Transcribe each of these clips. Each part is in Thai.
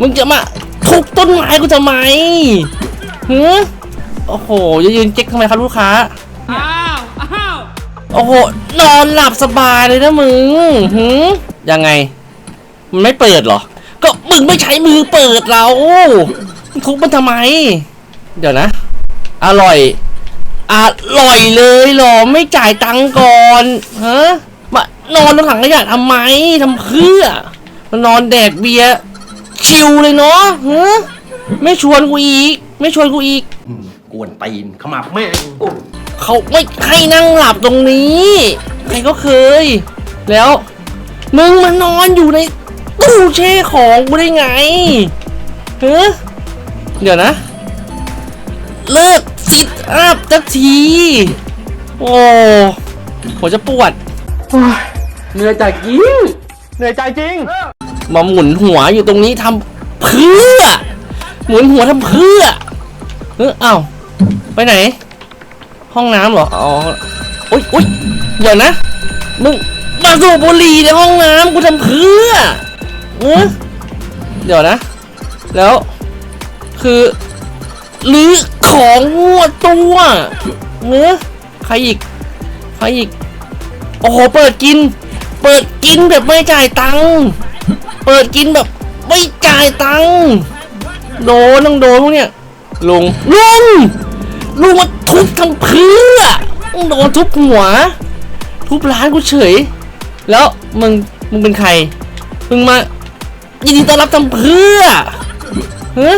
มึงจะมาทุบต้นไม้กูทำไมหือโอ้โหจะยืนเจ๊กทำไมครับลูกค้า อ้าวอ้าวโอ้โห นอนหลับสบายเลยนะมึงหืมยังไง มันไม่เปิดเหรอ ก็มึงไม่ใช้มือเปิดเรามึงทุบมันทำไม เดี๋ยวนะ อร่อย อร่อยเลยเหรอ ไม่จ่ายตังค์ก่อนฮะมานอนบนถังขยะทำไมทำเพื่อมานอนแดกเบียร์ ชิวเลยเนาะฮะไม่ชวนกูอีก ไม่ชวนกูอีกกวนตีนขมับแม่งเขาไม่ให้นั่งหลับตรงนี้ใครก็เคย แล้ว มึงมานอนอยู่ในตู้แช่ของกูได้ไงเฮ้เดี๋ยวนะ เลิกซิทอัพสักที โอ้หัวจะปวด เหนื่อยใจจริง เหนื่อยใจจริง มาหมุนหัวอยู่ตรงนี้ทำเพื่อ หมุนหัวทำเพื่อเอออ้าวไปไหน ห้องน้ำเหรออ๋ออุ๊ยอุ๊ยเดี๋ยวนะมึงมาสูบบุหรี่ในห้องน้ำกูทำเพื่อเออเดี๋ยวนะ แล้ว คือรื้อของหัวตัวเนื้อใครอีกใครอีก โอ้โห เปิดกิน เปิดกินแบบไม่จ่ายตังค์ เปิดกินแบบ ไม่จ่ายตังค์โดนต้องโดนพวกเนี้ยลุงลุงลุงมาทุบทำเพื่อต้องโดนทุบหัว ทุบร้านกูเฉย แล้วมึงมึงเป็นใคร มึงมายินดีต้อนรับทำเพื่อเฮ้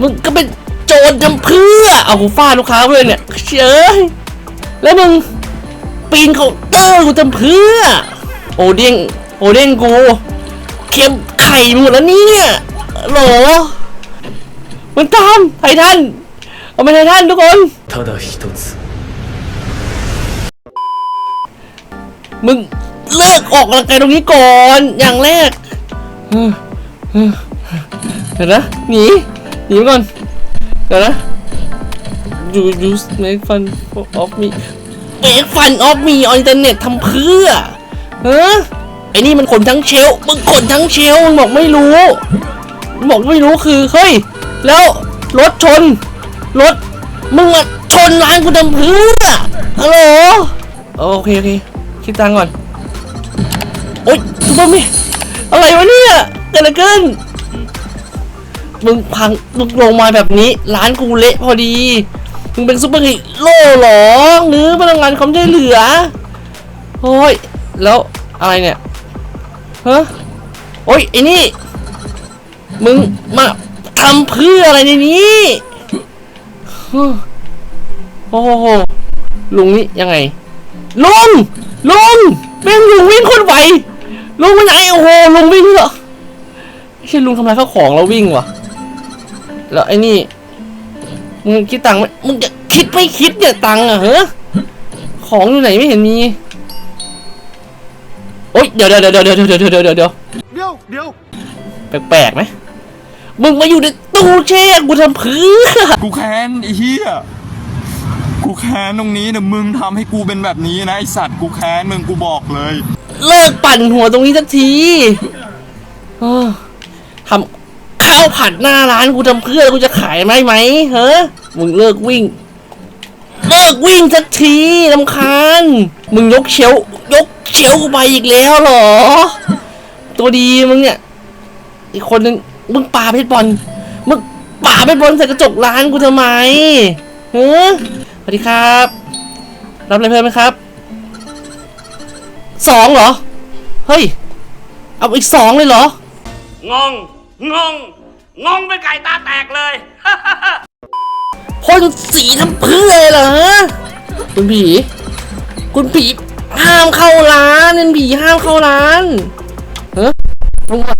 มึงก็เป็นโจรทำเพื่อเอากูฟาดลูกค้าเพื่อนเนี่ยเฉยแล้วมึงปีนเคาน์เตอร์กูทำเพื่อ โอเด้งโอเด้งกู เค็มไข่หมดแล้วเนี่ยโหลมันตามไททันเอาไปไททันทุกคน ただ一つ มึงเลิกออกกำลังกายตรงนี้ก่อน อย่างแรกเออเออเดี๋ยวนะ หนี หนีไปก่อน เดี๋ยวนะ you use make fun of me make fun of me on internet ทำเพื่อเออ ไอ้นี่มันขนทั้งเชลมึงขนทั้งเชลมึงบอกไม่รู้มึงบอกไม่รู้คือเฮ้ยแล้วรถชนรถมึงมาชนร้านกูทำเพื่อฮัลโหลโอเคโอเคคิดตังก่อนโอ๊ยซูเปอร์แมนอะไรวะเนี่ยเกิดอะไรขึ้นมึงพังมึงลงมาแบบนี้ร้านกูเละพอดีมึงเป็นซูเปอร์ฮีโร่เหรอหรือพนักงานความช่วยเหลือโอ้ยแล้วอะไรเนี่ย ฮะโอ้ยไอ้นี่ มึงมาทำเพื่ออะไรในนี้โอ้โหลุงนี่ยังไง ลุง ลุงแม่งลุงวิ่งคนไหวลุงไปไหนโอ้โหลุงวิ่งเหรอไม่ใช่ลุงทำลายข้าวของแล้ววิ่งวะแล้วไอ้นี่มึงคิดตังค์ไหมมึงจะคิดไม่คิดเนี่ยตังค์อะเหรอของอยู่ไหนไม่เห็นมี โอ๊ยเดี๋ยวเดี๋ยวเดี๋ยวเดี๋ยวเดี๋ยวเดี๋ยวเดี๋ยวเดี๋ยวเดี๋ยวเดี๋ยวเดี๋ยวแปลกๆไหมมึงมาอยู่ในตู้แช่กูทำเพื่อกูแค้นไอ้เหี้ยกูแค้นตรงนี้เนี่ยมึงทำให้กูเป็นแบบนี้นะไอสัตว์กูแค้นมึงกูบอกเลย เลิกปั่นหัวตรงนี้สักทีเออทำข้าวผัดหน้าร้านกูทำเพื่อกูจะขายไหมไหมเฮ้มึงเลิกวิ่ง เลิกวิ่งสักทีลำคาญมึงยกเชลฟ์ ยกเชลฟ์กูไปอีกแล้วเหรอ ตัวดีมึงเนี่ย อีกคนนึงมึงปาเพชรบอลมึงปาเพชรบอลใส่กระจกร้านกูทำไมเฮ้สวัสดีครับ รับอะไรเพิ่มไหมครับสองเหรอ เฮ้ย เอาอีกสองเลยเหรอ งง งง งงเป็นไก่ตาแตกเลยพ่นสีทำเพื่อเหรอฮะคุณผี คุณผีห้ามเข้าร้านเป็นผีห้ามเข้าร้านเฮ้ยมึงมา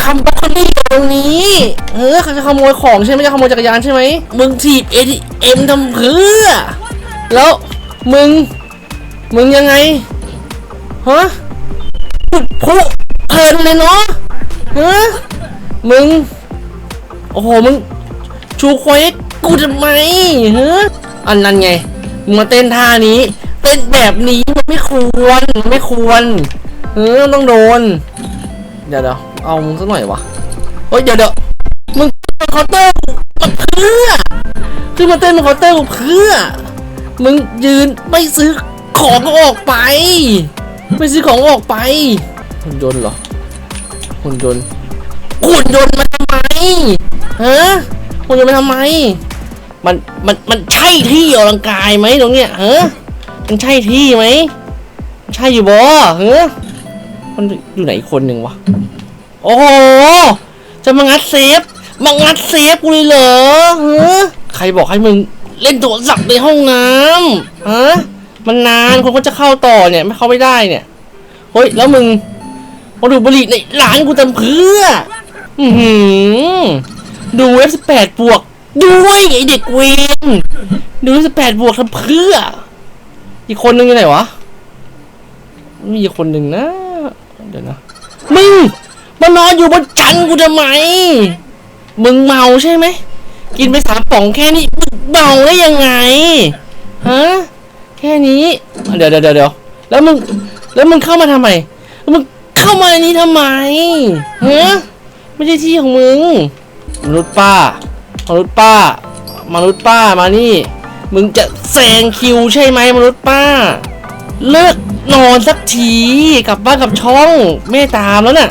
ทำบล็อกโคลี่อยู่ตรงนี้เฮ้ยเขาจะขโมยของใช่ไหมจะขโมยจักรยานใช่ไหมมึงถีบเอทเอ็มทำเพื่อ แล้วมึง มึงยังไงฮะพุดพุเพลินเลยเนาะฮะมึง โอ้โห มึง ชูควายกูทำไมฮะอันนั้นไง มึงมาเต้นท่านี้ เต้นแบบนี้มันไม่ควรไม่ควรเออต้องโดน เดี๋ยวเดี๋ยวเอามึงสักหน่อยวะโอ้ยเดี๋ยวเดี๋ยวมึงขึ้นมาเคาน์เตอร์มาเพื่อขึ้นมาเต้นบนเคาน์เตอร์เพื่อ มึงยืนไม่ซื้อของออกไป ไม่ซื้อของออกไปหุ่นยนต์เหรอหุ่นยนต์หุ่นยนต์มาทำไมฮะหุ่นยนต์มาทำไมมันมันมันใช่ที่ออกกำลังกายไหมตรงเนี้ยฮะ มันใช่ที่ไหมใช่อยู่บ่ฮะมันอยู่ไหนคนหนึ่งวะ โอ้โห จะมางัดเซฟมางัดเซฟกูเลยเหรอเฮะใครบอกให้มึงเล่นโทรศัพท์ในห้องน้ำฮะมันนานคนก็จะเข้าต่อเนี่ย ไม่เข้าไม่ได้เนี่ย เฮ้ย แล้วมึงมาดูบุหรี่ในร้านกูทำเพื่อ อือหือดูเว็บสิบแปดบวก ด้วยไอเด็กเวนดูสิบแปดบวกทำเพื่อ อีกคนนึงอยู่ไหนวะ มีอีกคนหนึ่งนะ เดี๋ยวนะ มึงมานอนอยู่บนจันกูทำไม มึงเมาใช่ไหม กินไปสามป่องแค่นี้มึงเมาได้ยังไง ฮะ แค่นี้เดี๋ยวเดี๋ยวเดี๋ยวเดี๋ยวแล้วมึง แล้วมึงเข้ามาทำไม แล้วมึงเข้ามาในนี้ทำไมฮะไม่ใช่ที่ของมึง มนุษย์ป้า มนุษย์ป้า มนุษย์ป้ามานี่ มึงจะแซงคิวใช่ไหมมนุษย์ป้า เลิกนอนสักทีกลับบ้านกับช่องไม่ตามแล้วน่ะ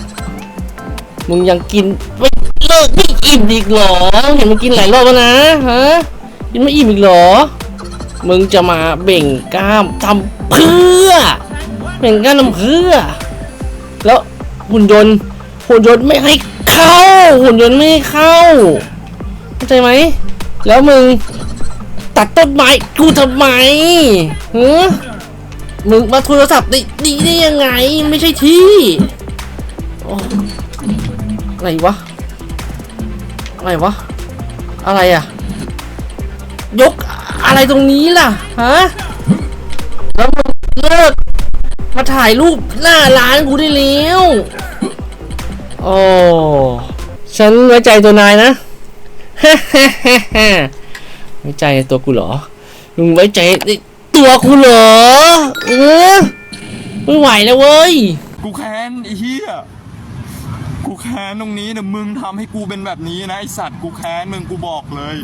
มึงยังกินไม่เลิกไม่อิ่มอีกหรอเห็นมึงกินหลายรอบแล้วนะฮะกินไม่อิ่มอีกหรอ มึงจะมาเบ่งกล้ามทำเพื่อเบ่งกล้ามทำเพื่อ แล้วหุ่นยนต์หุ่นยนต์ไม่ให้เข้าหุ่นยนต์ไม่ให้เข้าเข้าใจไหมแล้วมึง ตัดต้นไม้กูทำไมหือมึงมาโทรศัพท์ได้ดีได้ยังไง ไม่ใช่ที่โอ้อะไรวะ อะไรวะ อะไรอะยกอะไรตรงนี้ล่ะ ฮะ แล้วมึงเลิก มาถ่ายรูปหน้าร้านกูได้แล้วโอ้ฉันไว้ใจตัวนายนะ ไว้ใจในตัวกูเหรอมึงไว้ใจในตัวกูเหรอเออไม่ไหวแล้วเว้ยกูแค้นไอ้เหี้ยกูแค้นตรงนี้นะมึงทำให้กูเป็นแบบนี้นะไอสัตว์กูแค้นมึงกูบอกเลย